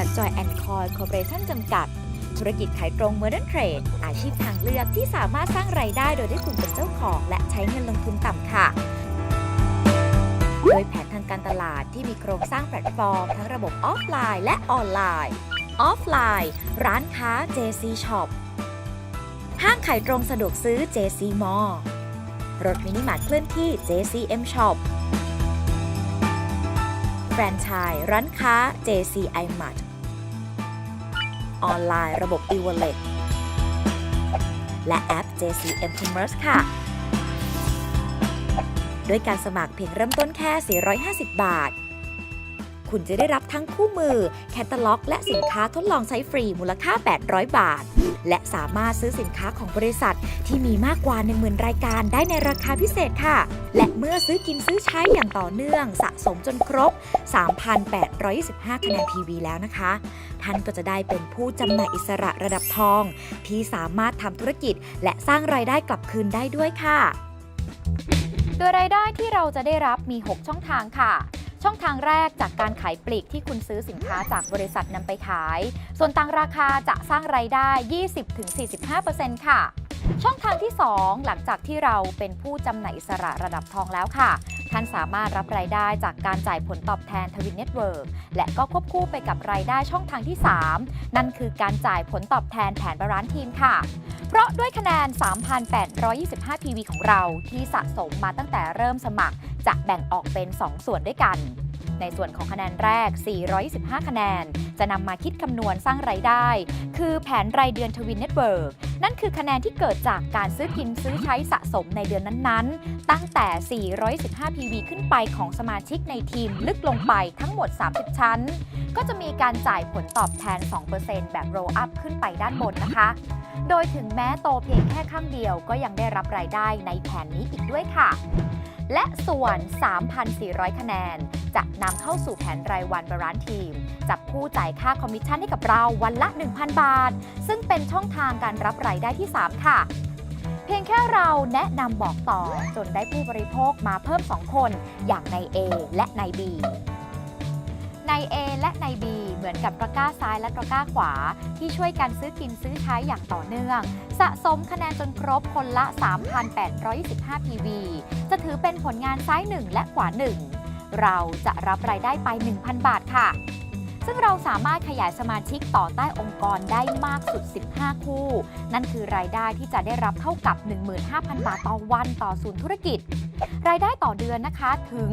ษัทจอยแอนคอยคอร์ปอเรชั่นจำกัด ธุรกิจขายตรงเมอร์เดนเทรด อาชีพทางเลือกที่สามารถสร้างไรายได้โดยที่คุณเป็นเจ้าของ และใช้เงินลงทุนต่ำค่ะ โดยแผนทางการตลาดที่มีโครงสร้างแพลตฟอร์ม ทั้งระบบออฟไลน์และออนไลน์ ออฟไลน์ ร้านค้า JC Shop ห้างขายตรงสะดวกซื้อ JC Mall รถมินิมาร์ทเคลื่อนที่ JCM Shop แฟรนไชส์ร้านค้า JC iMart ออนไลน์ระบบ e-wallet และแอป JCM Commerce ค่ะ ด้วยการสมัครเพียงเริ่มต้นแค่ 450 บาท คุณจะได้รับทั้งคู่มือ แคตตาล็อก และสินค้าทดลองใช้ฟรีมูลค่า 800 บาท และสามารถซื้อสินค้าของบริษัท ที่มีมากกว่า 10,000 รายการได้ในราคาพิเศษค่ะ และเมื่อซื้อกินซื้อใช้อย่างต่อเนื่องสะสมจนครบ 3,825 คะแนน PV แล้วนะคะ ท่านก็จะได้เป็นผู้จำหน่ายอิสระระดับทอง ที่สามารถทำธุรกิจ และสร้างรายได้กลับคืนได้ด้วยค่ะ โดยรายได้ที่เราจะได้รับมี 6 ช่องทางค่ะ ช่องทางแรกจากการขายปลีกที่คุณซื้อสินค้าจากบริษัทนำไปขาย ส่วนต่างราคาจะสร้างรายได้ 20-45%ค่ะ ช่อง 2 หลังจากที่เราเป็นผู้จำหน่ายอิสระระดับทองแล้วค่ะ ท่านสามารถรับรายได้จากการจ่ายผลตอบแทนทวินเน็ตเวิร์กและก็ควบคู่ไปกับรายได้ช่องทางที่ 3 นั่นคือการจ่ายผลตอบแทนแผนบาลานซ์ทีมค่ะ เพราะด้วยคะแนน 3,825 PV ของเราที่สะสมมาตั้งแต่เริ่มสมัคร จะแบ่งออกเป็น 2 ส่วนด้วยกันในส่วนของคะแนนแรก 425 คะแนน จะนำมาคิดคำนวณสร้างไรายได้ คือแผนรายเดือนทวินเน็ตเวิร์ก นั่นคือคะแนนที่เกิดจากการซื้อกินซื้อใช้สะสมในเดือนนั้นๆ ตั้งแต่ 415 PV ขึ้นไปของสมาชิกในทีมลึกลงไปทั้งหมด 30 ชั้น ก็จะมีการจ่ายผลตอบแทน 2%แบบ roll up ขึ้นไปด้านบนนะคะ โดยถึงแม้โตเพียงแค่ข้างเดียวก็ยังได้รับรายได้ในแผนนี้อีกด้วยค่ะ และส่วน 3,400 คะแนน จะนำเข้าสู่แผนรายวันบรานทีม จับผู้จ่ายค่าคอมมิชชั่นให้กับเราวันละ 1,000 บาท ซึ่งเป็นช่องทางการรับรายได้ที่ 3 ค่ะเพียงแค่เราแนะนำบอกต่อจนได้ผู้บริโภคมาเพิ่ม 2 คน อย่างใน A และใน B ใน A และใน B เหมือนกับตะกร้าซ้ายและตะกร้าขวา ที่ช่วยกันซื้อกินซื้อใช้อย่างต่อเนื่อง สะสมคะแนนจนครบคนละ 3,825 PV จะถือเป็นผลงานซ้าย 1 และขวา 1 เราจะรับรายได้ไป 1,000 บาทค่ะ ซึ่งเราสามารถขยายสมาชิกต่อใต้องค์กรได้มากสุด 15 คู่ นั่นคือรายได้ที่จะได้รับเท่ากับ 15,000 บาทต่อวันต่อศูนย์ธุรกิจรายได้ต่อเดือนนะคะถึง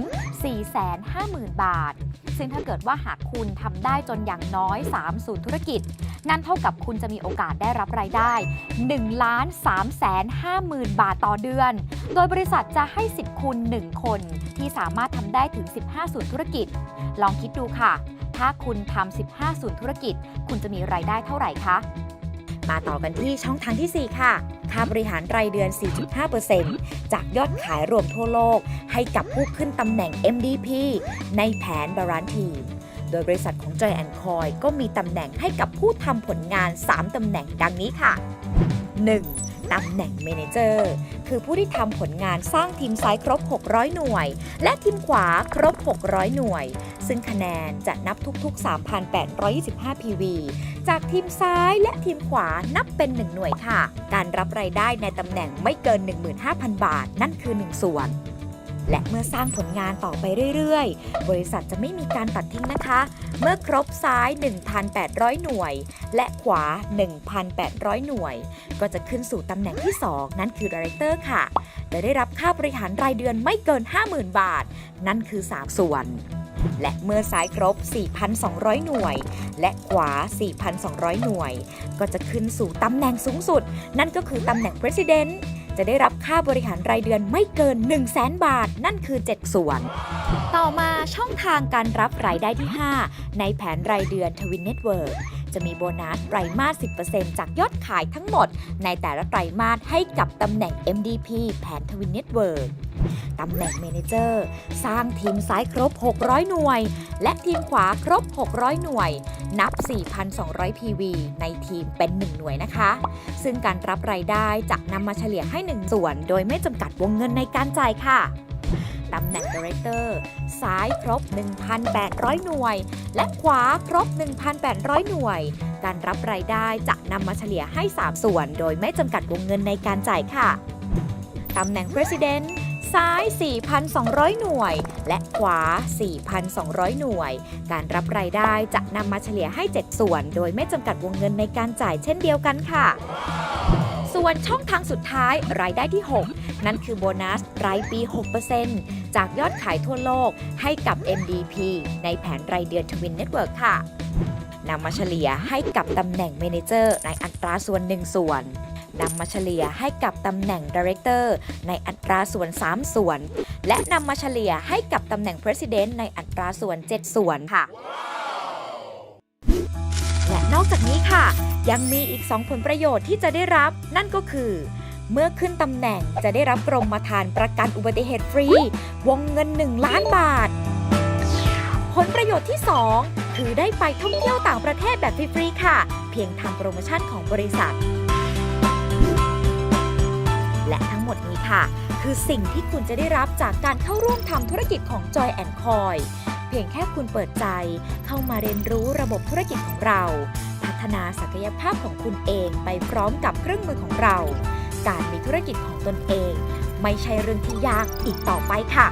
50,000 บาท ซึ่งถ้าเกิดว่าหากคุณทำได้จนอย่างน้อย 3 ศูนย์ธุรกิจ นั่นเท่ากับคุณจะมีโอกาสได้รับรายได้1ล้าน3แสน50,000 บาทต่อเดือน โดยบริษัทจะให้สิทธิ์คุณ 1 คน ที่สามารถทำได้ถึง 15 ศูนย์ธุรกิจ ลองคิดดูค่ะ ถ้าคุณทำ15 ศูนย์ธุรกิจ คุณจะมีรายได้เท่าไหร่คะมาต่อกันที่ช่องทางที่ 4 ค่ะ ค่าบริหารรายเดือน 4.5%จากยอดขายรวมทั่วโลก ให้กับผู้ขึ้นตำแหน่ง MDP ในแผนบาลานทีมโดยบริษัทของ Joy and Coy ก็มีตำแหน่งให้กับผู้ทำผลงาน 3ตำแหน่งดังนี้ค่ะ 1. ตำแหน่งเมนเจอร์ คือผู้ที่ทำผลงานสร้างทีมซ้ายครบ 600 หน่วย และทีมขวาครบ 600 หน่วย ซึ่งคะแนนจะนับทุกๆ 3,825 PV จากทีมซ้ายและทีมขวานับเป็น 1 หน่วยค่ะ การรับรายได้ในตำแหน่งไม่เกิน 15,000 บาท นั่นคือ 1 ส่วน และเมื่อสร้างผลงานต่อไปเรื่อยๆ บริษัทจะไม่มีการตัดทิ้งนะคะ เมื่อครบซ้าย 1,800 หน่วย และขวา 1,800 หน่วย ก็จะขึ้นสู่ตำแหน่งที่ 2 นั่นคือ Director ค่ะจะได้รับค่าบริหารรายเดือนไม่เกิน 50,000 บาท นั่นคือ 3 ส่วนและเมื่อซ้ายครบ 4,200 หน่วย และขวา 4,200 หน่วย ก็จะขึ้นสู่ตำแหน่งสูงสุด นั่นก็คือตำแหน่ง President จะได้รับค่าบริหารรายเดือนไม่เกิน 1 0 0 0 0แบาท นั่นคือ 7 ส่วน ต่อมาช่องทางการรับรายได้ที่ 5 ในแผนรายเดือนทวินเน็ตเวิร์จะมีโบนัสไตรมาส 10%จากยอดขายทั้งหมด ในแต่ละไตรมาสให้กับตำแหน่ง MDP แผนทวินเน็ตเวิร์ ตำแหน่งเมนเจอร์ สร้างทีมซ้ายครบ 600 หน่วย และทีมขวาครบ 600 หน่วย นับ 4,200 PV ในทีมเป็น 1 หน่วยนะคะ ซึ่งการรับรายได้จะนำมาเฉลี่ยให้ 1 ส่วน โดยไม่จำกัดวงเงินในการจ่ายค่ะตำแหน่ง Director ซ้ายครบ 1,800 หน่วย และขวาครบ 1,800 หน่วย การรับรายได้จะนำมาเฉลี่ยให้ 3 ส่วน โดยไม่จำกัดวงเงินในการจ่ายค่ะ ตำแหน่ง President ซ้าย 4,200 หน่วย และขวา 4,200 หน่วย การรับรายได้จะนำมาเฉลี่ยให้ 7 ส่วน โดยไม่จำกัดวงเงินในการจ่ายเช่นเดียวกันค่ะ ส่วนช่องทางสุดท้ายรายได้ที่ 6 นั่นคือโบนัสรายปี 6%จากยอดขายทั่วโลกให้กับ MDP ในแผนรายเดือน Twin Network ค่ะนำมาเฉลี่ยให้กับตำแหน่ง Manager ในอัตราส่วน1ส่วน นำมาเฉลี่ยให้กับตำแหน่ง Director ในอัตราส่วน 3 ส่วน และนำมาเฉลี่ยให้กับตำแหน่ง President ในอัตราส่วน 7 ส่วนค่ะ และนอกจากนี้ค่ะ ยังมีอีก 2 ผลประโยชน์ที่จะได้รับ นั่นก็คือเมื่อขึ้นตำแหน่งจะได้รับกรมธรรม์ประกันอุบัติเหตุฟรี วงเงิน 1 ล้านบาท ผลประโยชน์ที่ 2 คือได้ไปท่องเที่ยวต่างประเทศแบบฟรีๆค่ะ เพียงทำโปรโมชั่นของบริษัท และทั้งหมดนี้ค่ะ คือสิ่งที่คุณจะได้รับจากการเข้าร่วมทำธุรกิจของ Joy and Coy เพียงแค่คุณเปิดใจเข้ามาเรียนรู้ระบบธุรกิจของเรา พัฒนาศักยภาพของคุณเองไปพร้อมกับเครื่องมือของเรา การมีธุรกิจของตนเอง ไม่ใช่เรื่องที่ยากอีกต่อไปค่ะ